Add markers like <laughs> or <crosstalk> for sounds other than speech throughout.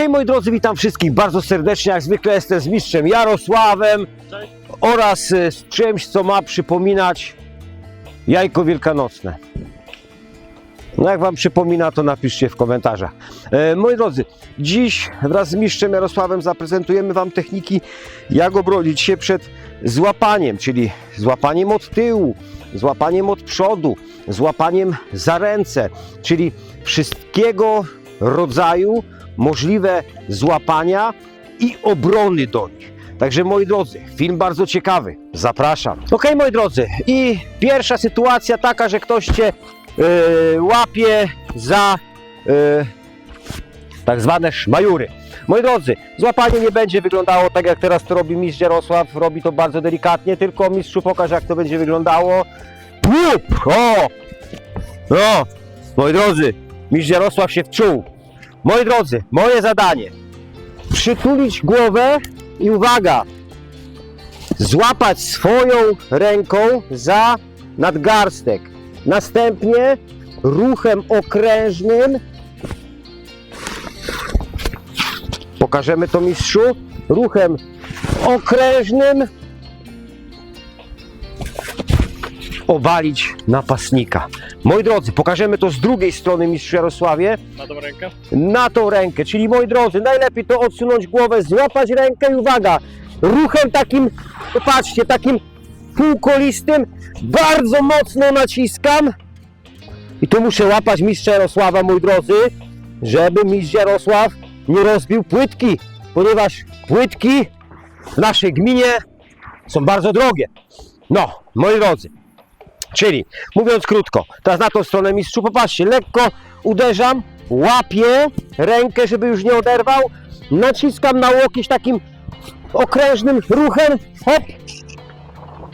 Okej, moi drodzy, witam wszystkich bardzo serdecznie. Jak zwykle jestem z mistrzem Jarosławem Cześć. oraz y, z czymś, co ma przypominać jajko wielkanocne. No jak Wam przypomina, to napiszcie w komentarzach. E, moi drodzy, dziś wraz z mistrzem Jarosławem zaprezentujemy Wam techniki, jak obronić się przed złapaniem, czyli złapaniem od tyłu, złapaniem od przodu, złapaniem za ręce, czyli wszystkiego rodzaju możliwe złapania i obrony do nich. Także moi drodzy, film bardzo ciekawy. Zapraszam. Ok, moi drodzy, i pierwsza sytuacja taka, że ktoś cię e, łapie za e, tak zwane szmajury. Moi drodzy, złapanie nie będzie wyglądało tak jak teraz to robi mistrz Jarosław. Robi to bardzo delikatnie, tylko mistrzu pokaż jak to będzie wyglądało. Łup! O! No, moi drodzy, mistrz Jarosław się wczuł. Moi drodzy, moje zadanie. Przytulić głowę i uwaga, złapać swoją ręką za nadgarstek. Następnie ruchem okrężnym pokażemy to mistrzu. Ruchem okrężnym owalić napastnika. Moi drodzy, pokażemy to z drugiej strony mistrzu Jarosławie Na tą rękę? na tą rękę. Czyli moi drodzy, najlepiej to odsunąć głowę, złapać rękę i uwaga, ruchem takim, popatrzcie, takim półkolistym, bardzo mocno naciskam i tu muszę łapać mistrza Jarosława, moi drodzy, żeby mistrz Jarosław nie rozbił płytki, ponieważ płytki w naszej gminie są bardzo drogie. No, moi drodzy, Czyli, mówiąc krótko, teraz na tą stronę mistrzu, popatrzcie, lekko uderzam, łapię rękę, żeby już nie oderwał, naciskam na łokieć takim okrężnym ruchem, hop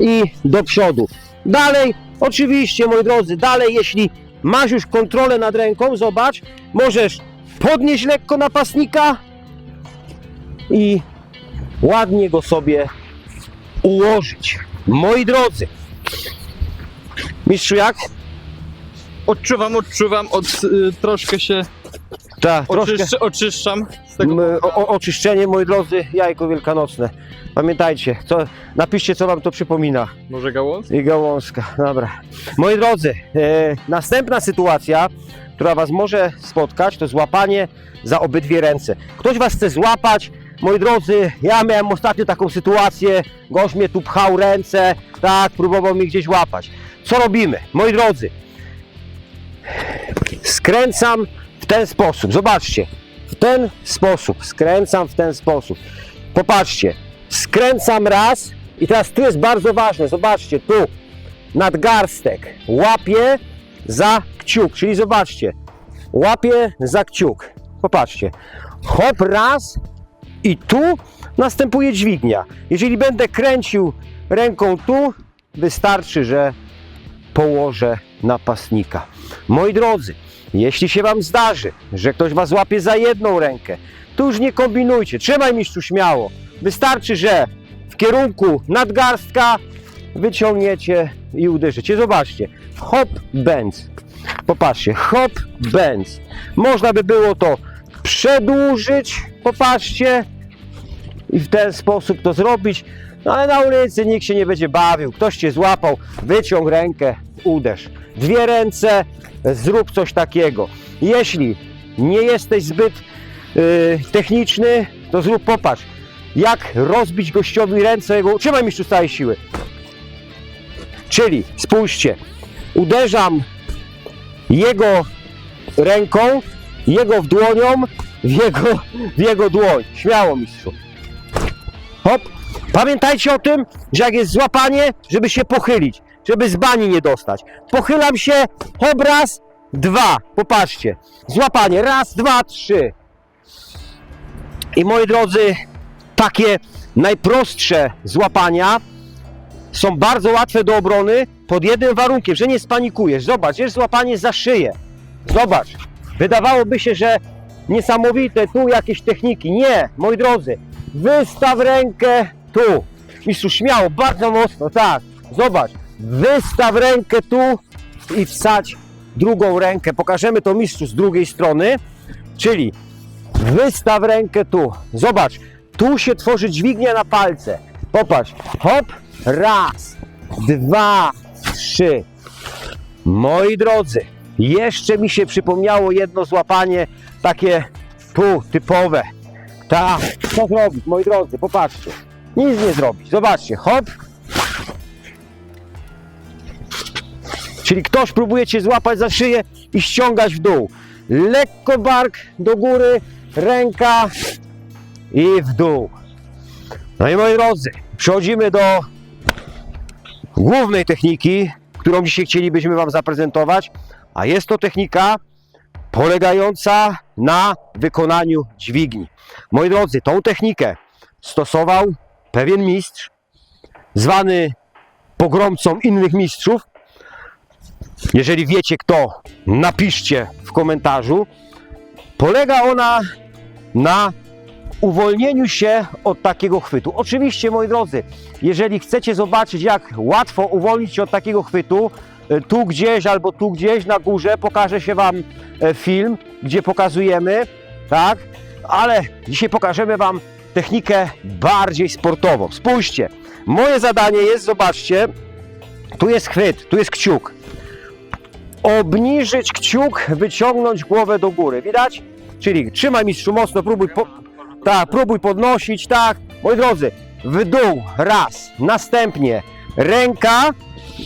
i do przodu. Dalej, oczywiście, moi drodzy, dalej, jeśli masz już kontrolę nad ręką, zobacz, możesz podnieść lekko napastnika i ładnie go sobie ułożyć. Moi drodzy, mistrzu jak? Odczuwam, odczuwam, od, y, troszkę się Tak, troszkę. oczyszczam z tego. M, o, o, oczyszczenie, moi drodzy, jajko wielkanocne. Pamiętajcie, co, napiszcie, co wam to przypomina. Może gałąz? I gałązka, dobra. Moi drodzy, e, następna sytuacja, która was może spotkać, to złapanie za obydwie ręce. Ktoś was chce złapać, moi drodzy, ja miałem ostatnio taką sytuację, gość mnie tu pchał ręce, tak, próbował mi gdzieś łapać. Co robimy? Moi drodzy, skręcam w ten sposób, zobaczcie, w ten sposób, skręcam w ten sposób. Popatrzcie, skręcam raz i teraz tu jest bardzo ważne, zobaczcie, tu nadgarstek, łapię za kciuk, czyli zobaczcie, łapię za kciuk, popatrzcie, hop raz i tu następuje dźwignia. Jeżeli będę kręcił ręką tu, wystarczy, że położę napastnika. Moi drodzy, jeśli się Wam zdarzy, że ktoś Was łapie za jedną rękę, to już nie kombinujcie, trzymaj mistrzu śmiało. Wystarczy, że w kierunku nadgarstka wyciągniecie i uderzycie. Zobaczcie, hop, benz. Popatrzcie, hop, benz. Można by było to przedłużyć, popatrzcie, i w ten sposób to zrobić. No ale na ulicy nikt się nie będzie bawił. Ktoś cię złapał, wyciąg rękę, uderz. Dwie ręce, zrób coś takiego. Jeśli nie jesteś zbyt y, techniczny, to zrób popatrz. Jak rozbić gościowi ręce jego. Trzymaj mi z całej siły. Czyli spójrzcie, uderzam jego ręką, jego w dłonią, w jego, w jego dłoń. Śmiało mistrzu. Hop. Pamiętajcie o tym, że jak jest złapanie, żeby się pochylić, żeby z bani nie dostać. Pochylam się, hop raz, dwa. Popatrzcie. Złapanie, raz, dwa, trzy. I moi drodzy, takie najprostsze złapania są bardzo łatwe do obrony pod jednym warunkiem, że nie spanikujesz. Zobacz, jest złapanie za szyję. Zobacz. Wydawałoby się, że niesamowite, tu jakieś techniki. Nie, moi drodzy, wystaw rękę tu. Mistrzu, śmiało, bardzo mocno, tak. Zobacz, wystaw rękę tu i wsadź drugą rękę. Pokażemy to mistrzu z drugiej strony, czyli Wystaw rękę tu. Zobacz, tu się tworzy dźwignia na palce. Popatrz. Hop, raz, dwa, trzy. Moi drodzy, jeszcze mi się przypomniało jedno złapanie takie tu, typowe. Tak, co zrobić, moi drodzy, popatrzcie. Nic nie zrobić. Zobaczcie, hop. Czyli ktoś próbuje cię złapać za szyję i ściągać w dół. Lekko bark do góry, ręka i w dół. No i moi drodzy, przechodzimy do głównej techniki, którą dzisiaj chcielibyśmy Wam zaprezentować, a jest to technika polegająca na wykonaniu dźwigni. Moi drodzy, tą technikę stosował pewien mistrz, zwany pogromcą innych mistrzów. Jeżeli wiecie kto, napiszcie w komentarzu. Polega ona na uwolnieniu się od takiego chwytu. Oczywiście, moi drodzy, jeżeli chcecie zobaczyć, jak łatwo uwolnić się od takiego chwytu, e, tu gdzieś albo tu gdzieś na górze pokaże się Wam e, film, gdzie pokazujemy, tak? Ale dzisiaj pokażemy Wam technikę bardziej sportową. Spójrzcie, moje zadanie jest, zobaczcie, tu jest chwyt, tu jest kciuk. Obniżyć kciuk, wyciągnąć głowę do góry. Widać? Czyli trzymaj mistrzu mocno, próbuj, po, tak, próbuj podnosić, tak. Moi drodzy, w dół, raz. Następnie ręka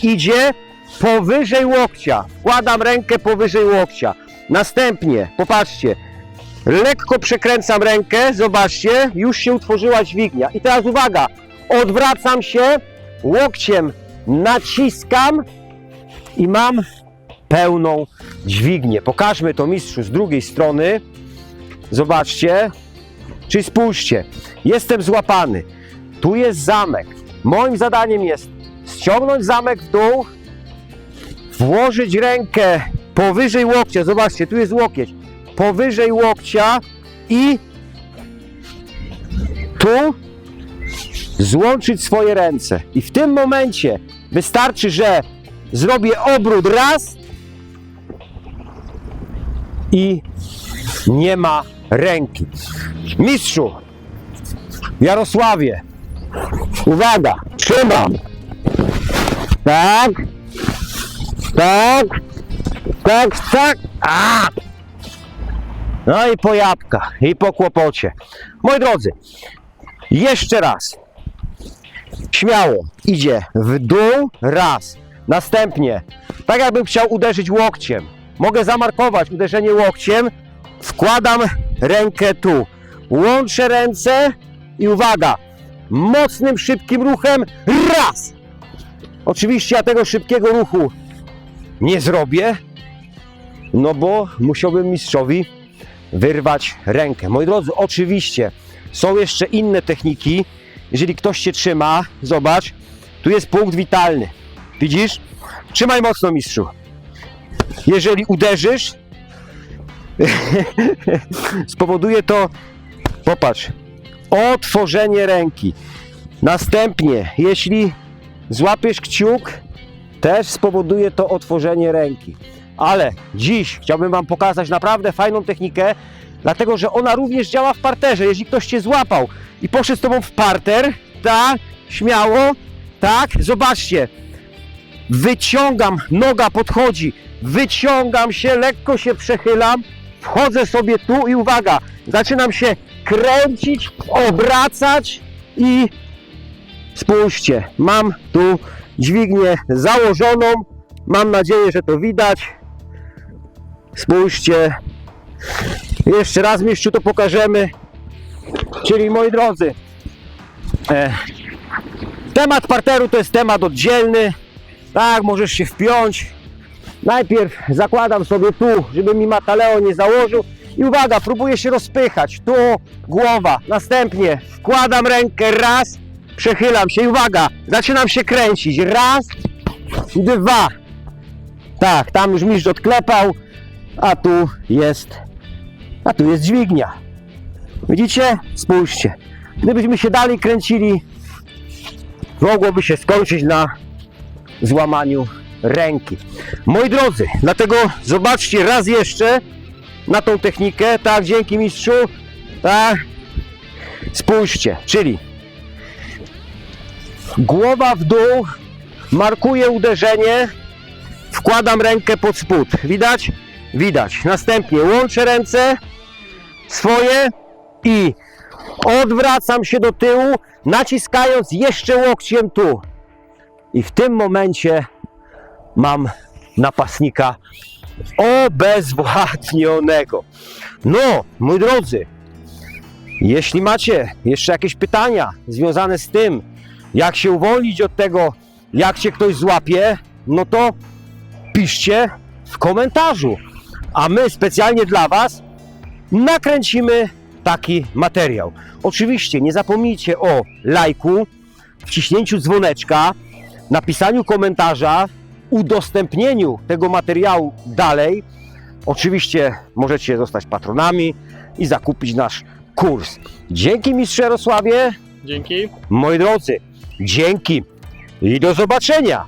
idzie powyżej łokcia. Wkładam rękę powyżej łokcia. Następnie, popatrzcie, lekko przekręcam rękę, zobaczcie, już się utworzyła dźwignia. I teraz uwaga, odwracam się, łokciem naciskam i mam pełną dźwignię. Pokażmy to mistrzu z drugiej strony. Zobaczcie, Czyli spójrzcie, jestem złapany. Tu jest zamek. Moim zadaniem jest ściągnąć zamek w dół, włożyć rękę powyżej łokcia. Zobaczcie, tu jest łokieć. Powyżej łokcia i tu złączyć swoje ręce. I w tym momencie wystarczy, że zrobię obrót raz i nie ma ręki. Mistrzu, Jarosławie, uwaga, trzymam. Tak, tak, tak, tak. A! No i po jabłkach, i po kłopocie. Moi drodzy, jeszcze raz. Śmiało idzie w dół, raz. Następnie, tak jakbym chciał uderzyć łokciem. Mogę zamarkować uderzenie łokciem. Wkładam rękę tu. Łączę ręce i uwaga, mocnym, szybkim ruchem raz. Oczywiście ja tego szybkiego ruchu nie zrobię, no bo musiałbym mistrzowi wyrwać rękę. Moi drodzy, oczywiście są jeszcze inne techniki. Jeżeli ktoś się trzyma, zobacz, tu jest punkt witalny. Widzisz? Trzymaj mocno, mistrzu. Jeżeli uderzysz, <laughs> spowoduje to, popatrz, otworzenie ręki. Następnie, jeśli złapiesz kciuk, też spowoduje to otworzenie ręki. Ale dziś chciałbym Wam pokazać naprawdę fajną technikę, dlatego że ona również działa w parterze. Jeśli ktoś Cię złapał i poszedł z Tobą w parter, tak, śmiało, tak, zobaczcie, wyciągam, noga podchodzi, wyciągam się, lekko się przechylam, wchodzę sobie tu i uwaga, zaczynam się kręcić, obracać i spójrzcie, mam tu dźwignię założoną, mam nadzieję, że to widać. Spójrzcie, jeszcze raz mistrzu to pokażemy. Czyli moi drodzy, e, temat parteru to jest temat oddzielny. Tak, możesz się wpiąć. Najpierw zakładam sobie tu, żeby mi mataleo nie założył. I uwaga, próbuję się rozpychać. Tu głowa. Następnie wkładam rękę raz, przechylam się i uwaga, zaczynam się kręcić. Raz, dwa. Tak, tam już mistrz odklepał, a tu jest, a tu jest dźwignia. Widzicie? Spójrzcie. Gdybyśmy się dalej kręcili, mogłoby się skończyć na złamaniu ręki. Moi drodzy, dlatego zobaczcie raz jeszcze na tą technikę. Tak, dzięki mistrzu. Tak? Spójrzcie, czyli głowa w dół, markuję uderzenie, wkładam rękę pod spód. Widać? Widać. Następnie łączę ręce swoje i odwracam się do tyłu, naciskając jeszcze łokciem tu. I w tym momencie mam napastnika obezwładnionego. No, moi drodzy, jeśli macie jeszcze jakieś pytania związane z tym, jak się uwolnić od tego, jak cię ktoś złapie, no to piszcie w komentarzu. A my specjalnie dla Was nakręcimy taki materiał. Oczywiście nie zapomnijcie o lajku, wciśnięciu dzwoneczka, napisaniu komentarza, udostępnieniu tego materiału dalej. Oczywiście możecie zostać patronami i zakupić nasz kurs. Dzięki mistrzu Jarosławie, Dzięki. moi drodzy, dzięki i do zobaczenia.